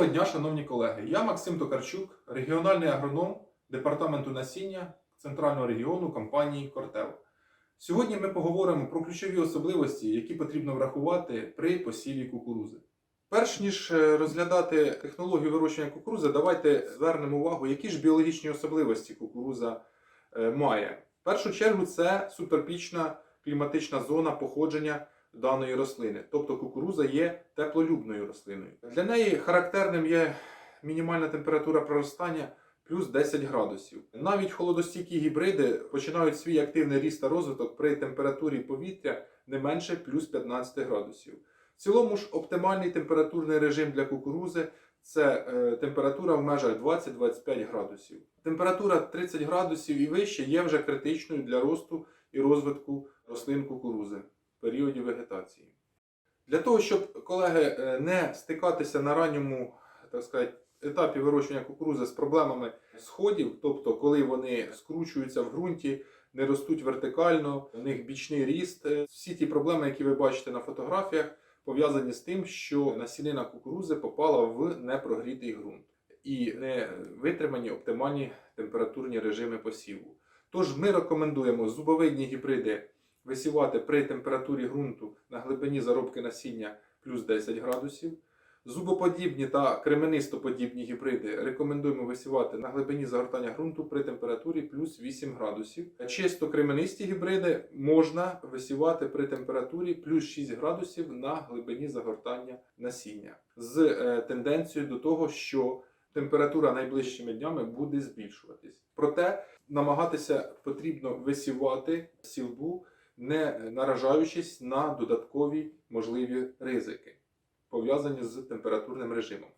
Доброго дня, шановні колеги. Я Максим Токарчук, регіональний агроном департаменту насіння центрального регіону компанії Кортел. Сьогодні ми поговоримо про ключові особливості, які потрібно врахувати при посіві кукурузи. Перш ніж е, розглядати технологію вирощування кукурузи, давайте звернемо увагу, які ж біологічні особливості кукуруза е, має. В першу чергу це субтропічна кліматична зона походження даної рослини. Тобто кукуруза є теплолюбною рослиною. Для неї характерним є мінімальна температура проростання плюс 10 градусів. Навіть холодостійкі гібриди починають свій активний ріст та розвиток при температурі повітря не менше плюс 15 градусів. В цілому ж оптимальний температурний режим для кукурузи це е, температура в межах 20-25 градусів. Температура 30 градусів і вище є вже критичною для росту і розвитку рослин кукурузи періоді вегетації. Для того, щоб колеги е, не стикатися на ранньому так сказати, етапі вирощування кукурузи з проблемами сходів, тобто коли вони скручуються в ґрунті, не ростуть вертикально, у них бічний ріст. е, Всі ті проблеми, які ви бачите на фотографіях, пов'язані з тим, що насінина кукурузи попала в непрогрітий ґрунт і не витримані оптимальні температурні режими посіву. Тож ми рекомендуємо зубовидні гібриди висівати при температурі ґрунту на глибині заробки насіння плюс 10 градусів. Зубоподібні та кременистоподібні гібриди рекомендуємо висівати на глибині загортання ґрунту при температурі плюс 8 градусів. Чисто кременисті гібриди можна висівати при температурі плюс 6 градусів на глибині загортання насіння з е, тенденцією до того, що температура найближчими днями буде збільшуватись. Проте намагатися потрібно висівати сівбу, не наражаючись на додаткові можливі ризики пов'язані з температурним режимом.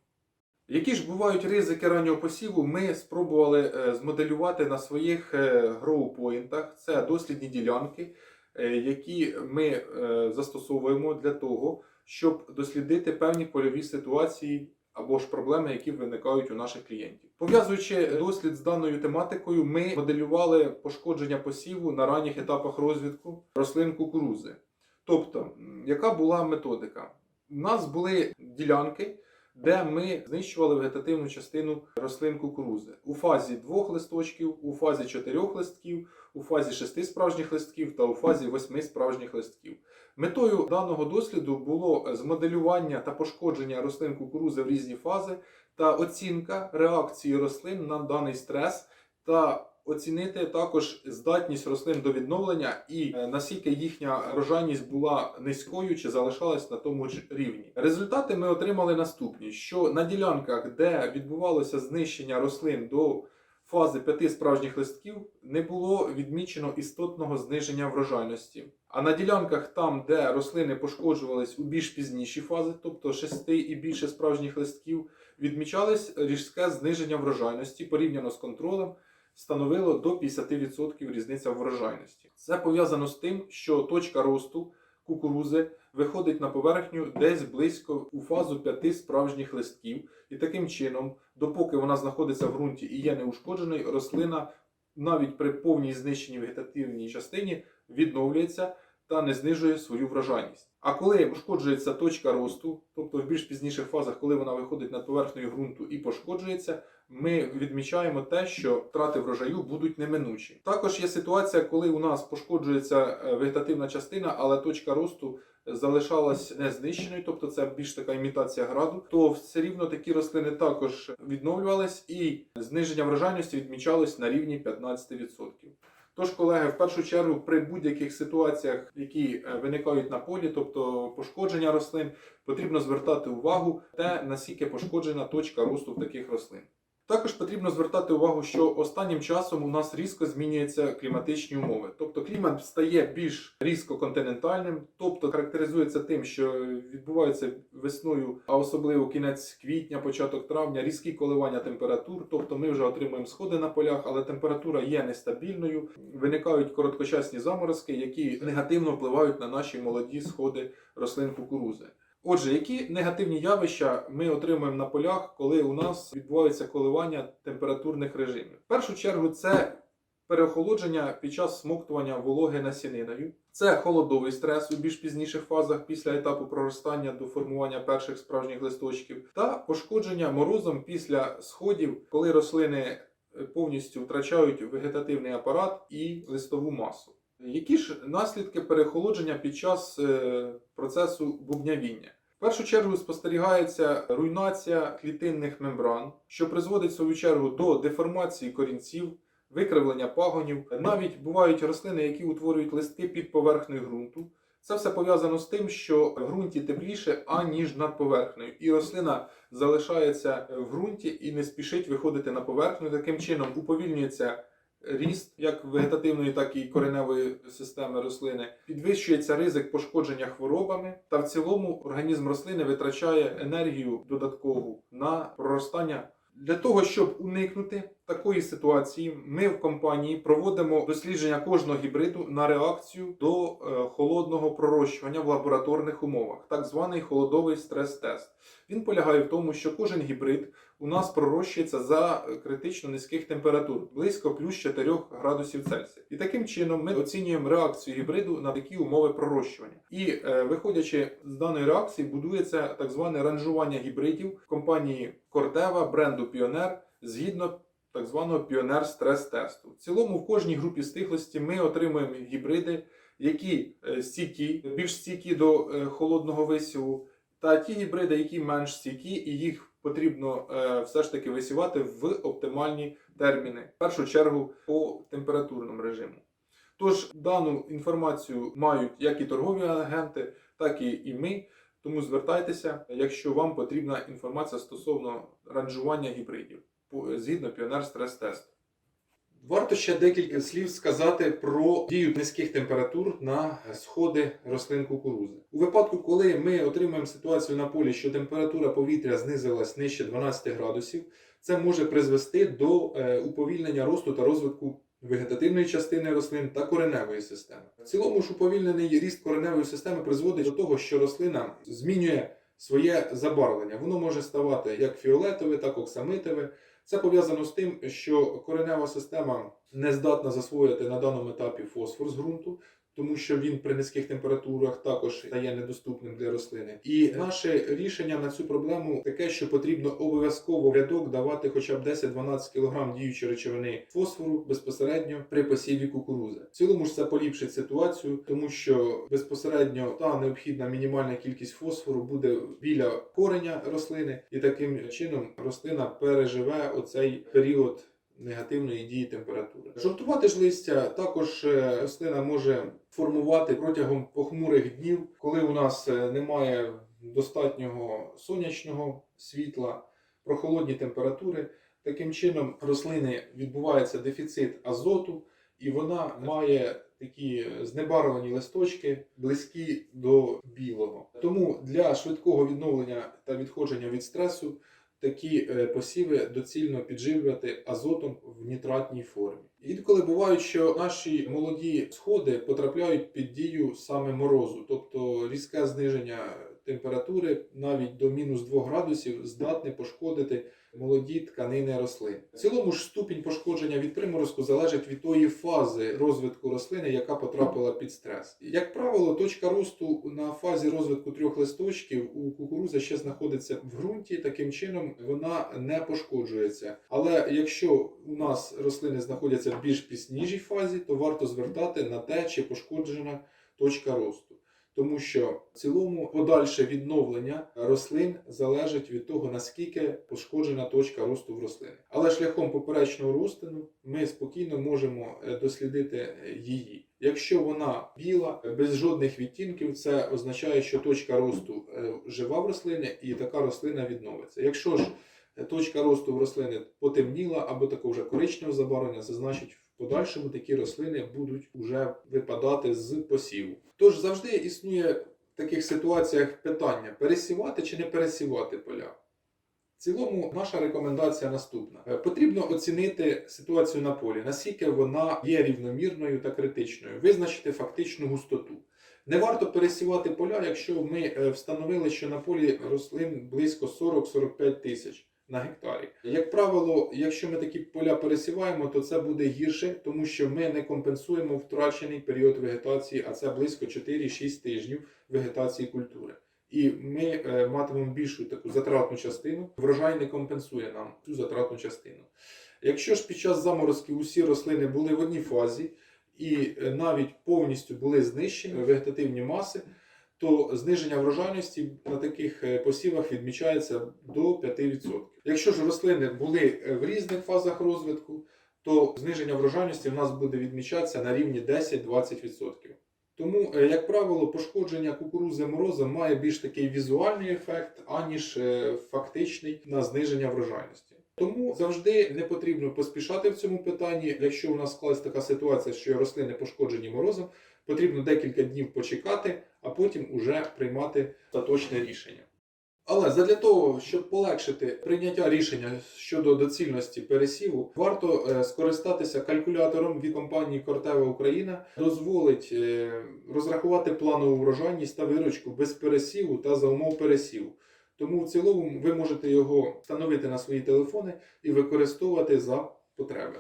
Які ж бувають ризики раннього посіву, ми спробували е, змоделювати на своїх гроу-поінтах. Це дослідні ділянки, е, які ми е, застосовуємо для того, щоб дослідити певні польові ситуації або ж проблеми, які виникають у наших клієнтів. Пов'язуючи дослід з даною тематикою, ми моделювали пошкодження посіву на ранніх етапах розвитку рослин кукурузи. Тобто, яка була методика? У нас були ділянки, де ми знищували вегетативну частину рослин кукурузи у фазі двох листочків, у фазі чотирьох листків, у фазі шести справжніх листків та у фазі восьми справжніх листків. Метою даного досліду було змоделювання та пошкодження рослин кукурузи в різні фази та оцінка реакції рослин на даний стрес та оцінити також здатність рослин до відновлення і е, наскільки їхня рожайність була низькою чи залишалась на тому ж рівні. Результати ми отримали наступні: що на ділянках, де відбувалося знищення рослин до фази п'яти справжніх листків, не було відмічено істотного зниження врожайності. А на ділянках там, де рослини пошкоджувались у більш пізніші фази, тобто шести і більше справжніх листків, відмічалось різке зниження врожайності порівняно з контролем становило до 50% різниця врожайності. Це пов'язано з тим, що точка росту кукурузи виходить на поверхню десь близько у фазу п'яти справжніх листків, і таким чином, допоки вона знаходиться в ґрунті і є неушкодженою, рослина навіть при повній знищенні вегетативній частині відновлюється та не знижує свою врожайність. А коли ушкоджується точка росту, тобто в більш пізніших фазах, коли вона виходить над поверхнею ґрунту і пошкоджується, ми відмічаємо те, що втрати врожаю будуть неминучі. Також є ситуація, коли у нас пошкоджується е, вегетативна частина, але точка росту залишалась незнищеною, тобто це більш така імітація граду, то все рівно такі рослини також відновлювались і зниження врожайності відмічалось на рівні 15%. Тож, колеги, в першу чергу при будь-яких ситуаціях, які е, виникають на полі, тобто пошкодження рослин, потрібно звертати увагу те, наскільки пошкоджена точка росту таких рослин. Також потрібно звертати увагу, що останнім часом у нас різко змінюються кліматичні умови. Тобто клімат стає більш різко континентальним, тобто характеризується тим, що відбуваються весною, а особливо кінець квітня, початок травня, різкі коливання температур. Тобто ми вже отримуємо сходи на полях, але температура є нестабільною. Виникають короткочасні заморозки, які негативно впливають на наші молоді сходи рослин кукурузи. Отже, які негативні явища ми отримуємо на полях, коли у нас відбуваються коливання температурних режимів? В першу чергу це переохолодження під час смоктування вологи насіниною. Це холодовий стрес у більш пізніших фазах після етапу проростання до формування перших справжніх листочків, та пошкодження морозом після сходів, коли рослини повністю втрачають вегетативний апарат і листову масу. Які ж наслідки перехолодження під час е, процесу бубнявіння? В першу чергу спостерігається руйнація клітинних мембран, що призводить в свою чергу до деформації корінців, викривлення пагонів. Навіть бувають рослини, які утворюють листки під поверхнею ґрунту. Це все пов'язано з тим, що в ґрунті тепліше, аніж над поверхнею, і рослина залишається в ґрунті і не спішить виходити на поверхню. Таким чином уповільнюється ріст як вегетативної, так і кореневої системи рослини, підвищується ризик пошкодження хворобами, та в цілому організм рослини витрачає енергію додаткову на проростання. Для того, щоб уникнути такої ситуації, ми в компанії проводимо дослідження кожного гібриду на реакцію до е, холодного пророщування в лабораторних умовах, так званий холодовий стрес-тест. Він полягає в тому, що кожен гібрид у нас пророщується за критично низьких температур, близько плюс 4 градусів Цельсія. І таким чином ми оцінюємо реакцію гібриду на такі умови пророщування. І е, виходячи з даної реакції, будується так зване ранжування гібридів компанії Corteva, бренду Pioneer, згідно так званого Pioneer стрес-тесту. В цілому в кожній групі стиглості ми отримуємо гібриди, які е, стійкі, більш стійкі до е, холодного висіву, та ті гібриди, які менш стійкі, і їх потрібно е, все ж таки висівати в оптимальні терміни, в першу чергу по температурному режиму. Тож дану інформацію мають як і торгові агенти, так і, і ми. Тому звертайтеся, якщо вам потрібна інформація стосовно ранжування гібридів згідно Pioneer стрес тесту. Варто ще декілька слів сказати про дію низьких температур на сходи рослин кукурузи. У випадку, коли ми отримаємо ситуацію на полі, що температура повітря знизилась нижче 12 градусів, це може призвести до е, уповільнення росту та розвитку вегетативної частини рослин та кореневої системи. В цілому ж уповільнений ріст кореневої системи призводить до того, що рослина змінює своє забарвлення. Воно може ставати як фіолетове, так і оксамитове. Це пов'язано з тим, що коренева система не здатна засвоїти на даному етапі фосфор з ґрунту, тому що він при низьких температурах також стає недоступним для рослини. І наше рішення на цю проблему таке, що потрібно обов'язково в рядок давати хоча б 10-12 кг діючої речовини фосфору безпосередньо при посіві кукурузи. В цілому ж це поліпшить ситуацію, тому що безпосередньо та необхідна мінімальна кількість фосфору буде біля кореня рослини, і таким чином рослина переживе оцей період негативної дії температури. Жовтувати ж листя також е, рослина може формувати протягом похмурих днів, коли у нас е, немає достатнього сонячного світла, прохолодні температури. Таким чином рослини відбувається дефіцит азоту, і вона має такі знебарвлені листочки, близькі до білого. Тому для швидкого відновлення та відходження від стресу такі е, посіви доцільно підживлювати азотом в нітратній формі. Інколи бувають, що наші молоді сходи потрапляють під дію саме морозу, тобто різке зниження температури навіть до мінус 2 градусів здатне пошкодити молоді тканини рослин. В цілому ж ступінь пошкодження від приморозку залежить від тої фази розвитку рослини, яка потрапила під стрес. Як правило, точка росту на фазі розвитку трьох листочків у кукурузи ще знаходиться в ґрунті. Таким чином вона не пошкоджується. Але якщо у нас рослини знаходяться в більш пізнішій фазі, то варто звертати на те, чи пошкоджена точка росту. Тому що в цілому подальше відновлення рослин залежить від того, наскільки пошкоджена точка росту в рослини. Але шляхом поперечного розтину ми спокійно можемо е, дослідити е, її. Якщо вона біла, без жодних відтінків, це означає, що точка росту е, жива в рослині і така рослина відновиться. Якщо ж точка росту в рослини потемніла або такого вже коричневого забарвлення, це значить подальшому такі рослини будуть вже випадати з посіву. Тож завжди існує в таких ситуаціях питання: пересівати чи не пересівати поля. В цілому наша рекомендація наступна: Е, потрібно оцінити ситуацію на полі, наскільки вона є рівномірною та критичною, визначити фактичну густоту. Не варто пересівати поля, якщо ми е, встановили, що на полі рослин близько 40-45 тисяч. На гектарі. Як правило, якщо ми такі поля пересіваємо, то це буде гірше, тому що ми не компенсуємо втрачений період вегетації, а це близько 4-6 тижнів вегетації культури. І ми е, матимемо більшу таку затратну частину. Врожай не компенсує нам цю затратну частину. Якщо ж під час заморозків усі рослини були в одній фазі і е, навіть повністю були знищені вегетативні маси, то зниження врожайності на таких е, посівах відмічається до 5%. Якщо ж рослини були е, в різних фазах розвитку, то зниження врожайності в нас буде відмічатися на рівні 10-20%. Тому, е, як правило, пошкодження кукурузи морозом має більш такий візуальний ефект, аніж фактичний на зниження врожайності. Тому завжди не потрібно поспішати в цьому питанні. Якщо у нас склалась така ситуація, що рослини пошкоджені морозом, потрібно декілька днів почекати, а потім уже приймати остаточне рішення. Але задля того, щоб полегшити прийняття рішення щодо доцільності пересіву, варто е, скористатися калькулятором від компанії Кортева Україна, дозволить е, розрахувати планову врожайність та виручку без пересіву та за умов пересіву. Тому в цілому ви можете його встановити на свої телефони і використовувати за потреби.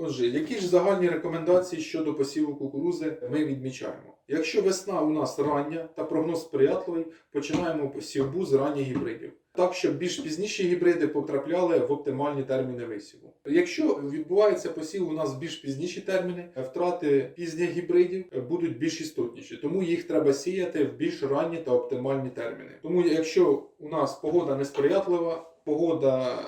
Отже, які ж загальні рекомендації щодо посіву кукурузи ми відмічаємо? Якщо весна у нас рання та прогноз сприятливий, починаємо посівбу з ранніх гібридів. Так, щоб більш пізніші гібриди потрапляли в оптимальні терміни висіву. Якщо відбувається посів у нас більш пізніші терміни, втрати пізніх гібридів будуть більш істотніші, тому їх треба сіяти в більш ранні та оптимальні терміни. Тому якщо у нас погода несприятлива, погода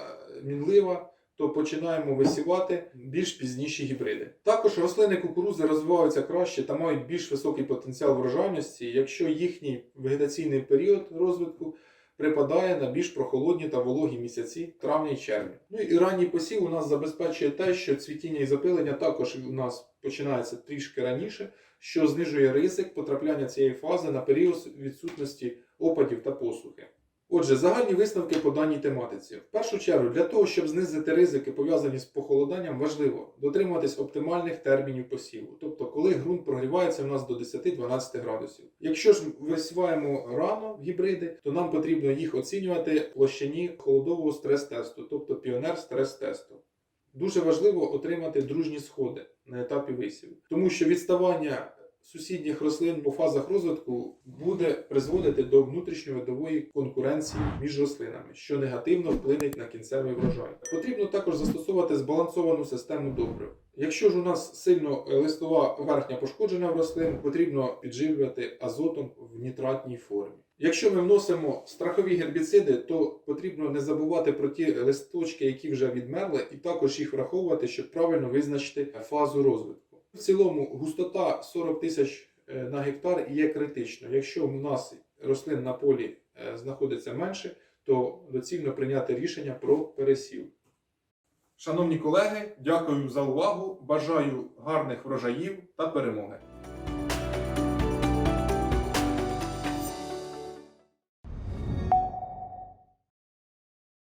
мінлива, то починаємо висівати більш пізніші гібриди. Також рослини кукурузи розвиваються краще та мають більш високий потенціал врожайності, якщо їхній вегетаційний період розвитку припадає на більш прохолодні та вологі місяці травня і червня. Ну і ранній посів у нас забезпечує те, що цвітіння і запилення також у нас починається трішки раніше, що знижує ризик потрапляння цієї фази на період відсутності опадів та посухи. Отже, загальні висновки по даній тематиці. В першу чергу, для того, щоб знизити ризики, пов'язані з похолоданням, важливо дотримуватись оптимальних термінів посіву, тобто коли ґрунт прогрівається у нас до 10-12 градусів. Якщо ж висіваємо рано гібриди, то нам потрібно їх оцінювати в площині холодового стрес-тесту, тобто піонер стрес-тесту. Дуже важливо отримати дружні сходи на етапі висіву, тому що відставання сусідніх рослин по фазах розвитку буде призводити до внутрішньовидової конкуренції між рослинами, що негативно вплине на кінцевий врожай. Потрібно також застосовувати збалансовану систему добрив. Якщо ж у нас сильно листова верхня пошкоджена в рослин, потрібно підживлювати азотом в нітратній формі. Якщо ми вносимо страхові гербіциди, то потрібно не забувати про ті листочки, які вже відмерли, і також їх враховувати, щоб правильно визначити фазу розвитку. В цілому густота 40 тисяч е, на гектар є критичною. Якщо у нас рослин на полі е, знаходиться менше, то доцільно прийняти рішення про пересів. Шановні колеги, дякую за увагу. Бажаю гарних врожаїв та перемоги.